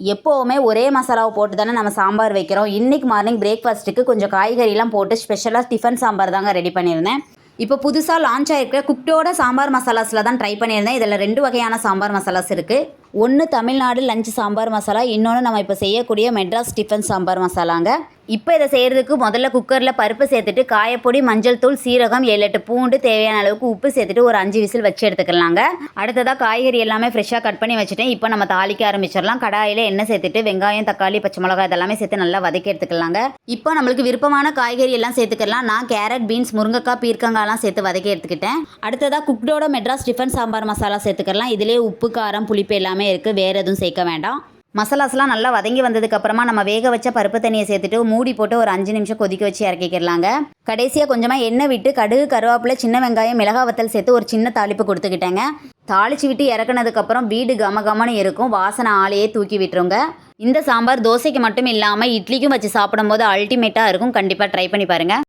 எப்போவுமே ஒரே மசாலாவை போட்டு தானே நம்ம சாம்பார் வைக்கிறோம். இன்றைக்கி மார்னிங் பிரேக்ஃபாஸ்ட்டுக்கு கொஞ்சம் காய்கறிலாம் போட்டு ஸ்பெஷலாக டிஃபன் சாம்பார் தாங்க ரெடி பண்ணியிருந்தேன். இப்போ புதுசாக லான்ச் ஆகிருக்கிற குக்டோட சாம்பார் மசாலாஸில் தான் ட்ரை பண்ணியிருந்தேன். இதில் ரெண்டு வகையான சாம்பார் மசாலாஸ் இருக்குது ஒன்று தமிழ்நாடு லஞ்ச் சாம்பார் மசாலா இன்னொன்று நம்ம இப்போ செய்யக்கூடிய மெட்ராஸ் டிஃபன் சாம்பார் மசாலாங்க. இப்போ இதை செய்கிறதுக்கு முதல்ல குக்கரில் பருப்பு சேர்த்துட்டு காயப்பொடி மஞ்சள் தூள் சீரகம் ஏழு எட்டு பூண்டு தேவையான அளவுக்கு உப்பு சேர்த்துட்டு ஒரு அஞ்சு விசில் வச்சு எடுத்துக்கலாங்க. அடுத்ததாக காய்கறி எல்லாமே ஃப்ரெஷ்ஷாக கட் பண்ணி வச்சுட்டேன். இப்போ நம்ம தாளிக்க ஆரம்பிச்சிடலாம். கடாயில் எண்ணெய் சேர்த்துட்டு வெங்காயம் தக்காளி பச்சை மிளகாய் இதெல்லாமே சேர்த்து நல்லா வதக்கி எடுத்துக்கலாங்க. இப்போ நம்மளுக்கு விருப்பமான காய்கறி எல்லாம் சேர்த்துக்கலாம். நான் கேரட் பீன்ஸ் முருங்கைக்காய் பீர்க்கங்காய்லாம் சேர்த்து வதக்கி எடுத்துக்கிட்டேன். அடுத்ததாக குக்டோட மெட்ராஸ் டிஃபன் சாம்பார் மசாலா சேர்த்துக்கலாம். இதிலே உப்பு காரம் புளிப்பு எல்லாமே இருக்குது வேறு எதுவும் சேர்க்க வேண்டாம். மசாலாஸ்லாம் நல்லா வதங்கி வந்ததுக்கப்புறமா நம்ம வேக வச்ச பருப்பு தண்ணியை சேர்த்துட்டு மூடி போட்டு ஒரு அஞ்சு நிமிஷம் கொதிக்க வச்சு இறக்கிக்கிறலாங்க கடைசியாக கொஞ்சமாக எண்ணெய் விட்டு கடுகு கருவேப்பிலை சின்ன வெங்காயம் மிளகா வத்தல் சேர்த்து ஒரு சின்ன தாளிப்பு கொடுத்துக்கிட்டேங்க. தாளிச்சு விட்டு இறக்குனதுக்கப்புறம் வீடு கம கமன்னு இருக்கும். வாசனை ஆளையே தூக்கி விட்டுருங்க. இந்த சாம்பார் தோசைக்கு மட்டும் இல்லாமல் இட்லிக்கும் வச்சு சாப்பிடும்போது அல்டிமேட்டாக இருக்கும். கண்டிப்பாக ட்ரை பண்ணி பாருங்கள்